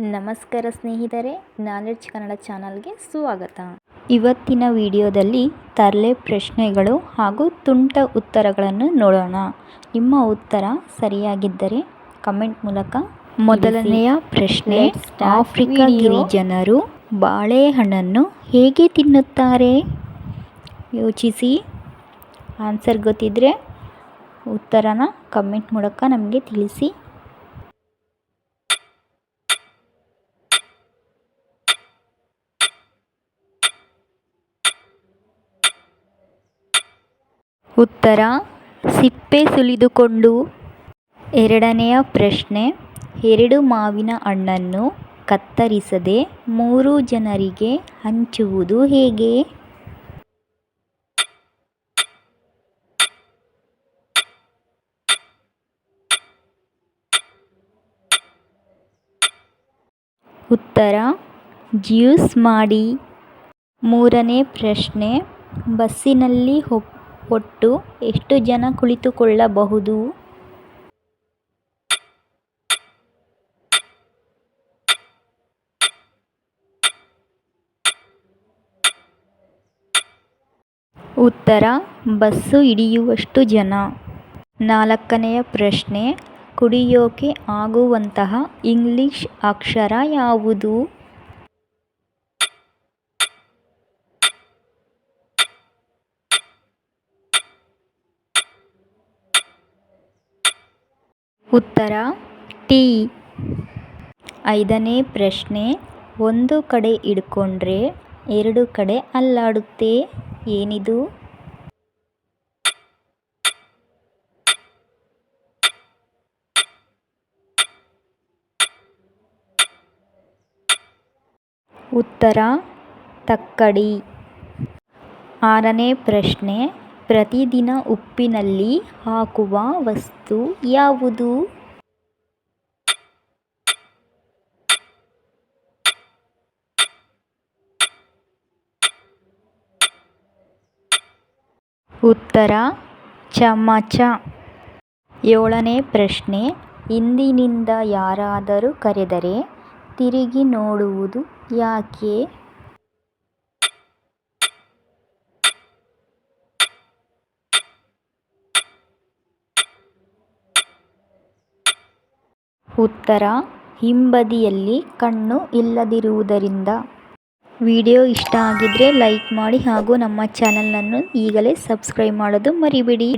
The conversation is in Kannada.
ನಮಸ್ಕಾರ ಸ್ನೇಹಿತರೆ ನಾಲೆಡ್ಜ್ ಕನ್ನಡ ಚಾನಲ್ಗೆ ಸ್ವಾಗತ. ಇವತ್ತಿನ ವಿಡಿಯೋದಲ್ಲಿ ತರಲೆ ಪ್ರಶ್ನೆಗಳು ಹಾಗೂ ತುಂಟ ಉತ್ತರಗಳನ್ನು ನೋಡೋಣ. ನಿಮ್ಮ ಉತ್ತರ ಸರಿಯಾಗಿದ್ದರೆ ಕಮೆಂಟ್ ಮೂಲಕ ಮೊದಲನೆಯ ಪ್ರಶ್ನೆ ಆಫ್ರಿಕಾ. ಗಿರಿಜನರು ಬಾಳೆಹಣ್ಣನ್ನು ಹೇಗೆ ತಿನ್ನುತ್ತಾರೆ? ಯೋಚಿಸಿ. ಆನ್ಸರ್ ಗೊತ್ತಿದ್ದರೆ ಉತ್ತರನ ಕಮೆಂಟ್ ಮೂಲಕ ನಮಗೆ ತಿಳಿಸಿ. ಉತ್ತರ, ಸಿಪ್ಪೆ ಸುಲಿದುಕೊಂಡು. ಎರಡನೆಯ ಪ್ರಶ್ನೆ, ಎರಡು ಮಾವಿನ ಹಣ್ಣನ್ನು ಕತ್ತರಿಸದೆ ಮೂರು ಜನರಿಗೆ ಹಂಚುವುದು ಹೇಗೆ? ಉತ್ತರ, ಜ್ಯೂಸ್ ಮಾಡಿ. ಮೂರನೇ ಪ್ರಶ್ನೆ, ಬಸ್ಸಿನಲ್ಲಿ ಹೊ- ಒಟ್ಟು ಎಷ್ಟು ಜನ ಕುಳಿತುಕೊಳ್ಳಬಹುದು? ಉತ್ತರ, ಬಸ್ಸು ಹಿಡಿಯುವಷ್ಟು ಜನ. ನಾಲ್ಕನೆಯ ಪ್ರಶ್ನೆ, ಕುಡಿಯೋಕೆ ಆಗುವಂತಹ ಇಂಗ್ಲಿಷ್ ಅಕ್ಷರ ಯಾವುದು? ಉತ್ತರ, ಟಿ. ಐದನೇ ಪ್ರಶ್ನೆ, ಒಂದು ಕಡೆ ಹಿಡ್ಕೊಂಡ್ರೆ ಎರಡು ಕಡೆ ಅಲ್ಲಾಡುತ್ತೆ, ಏನಿದು? ಉತ್ತರ, ತಕ್ಕಡಿ. ಆರನೇ ಪ್ರಶ್ನೆ ಪ್ರತಿದಿನ ಉಪ್ಪಿನಲ್ಲಿ ಹಾಕುವ ವಸ್ತು ಯಾವುದು? ಉತ್ತರ, ಚಮಚ. ಏಳನೇ ಪ್ರಶ್ನೆ, ಹಿಂದಿನಿಂದ ಯಾರಾದರೂ ಕರೆದರೆ ತಿರುಗಿ ನೋಡುವುದು ಯಾಕೆ? ಉತ್ತರ, ಹಿಂಬದಿಯಲ್ಲಿ ಕಣ್ಣು ಇಲ್ಲದಿರುವುದರಿಂದ. ವಿಡಿಯೋ ಇಷ್ಟ ಆಗಿದ್ರೆ ಲೈಕ್ ಮಾಡಿ ಹಾಗೂ ನಮ್ಮ ಚಾನಲನ್ನು ಈಗಲೇ ಸಬ್ಸ್ಕ್ರೈಬ್ ಮಾಡೋದು ಮರಿಬೇಡಿ.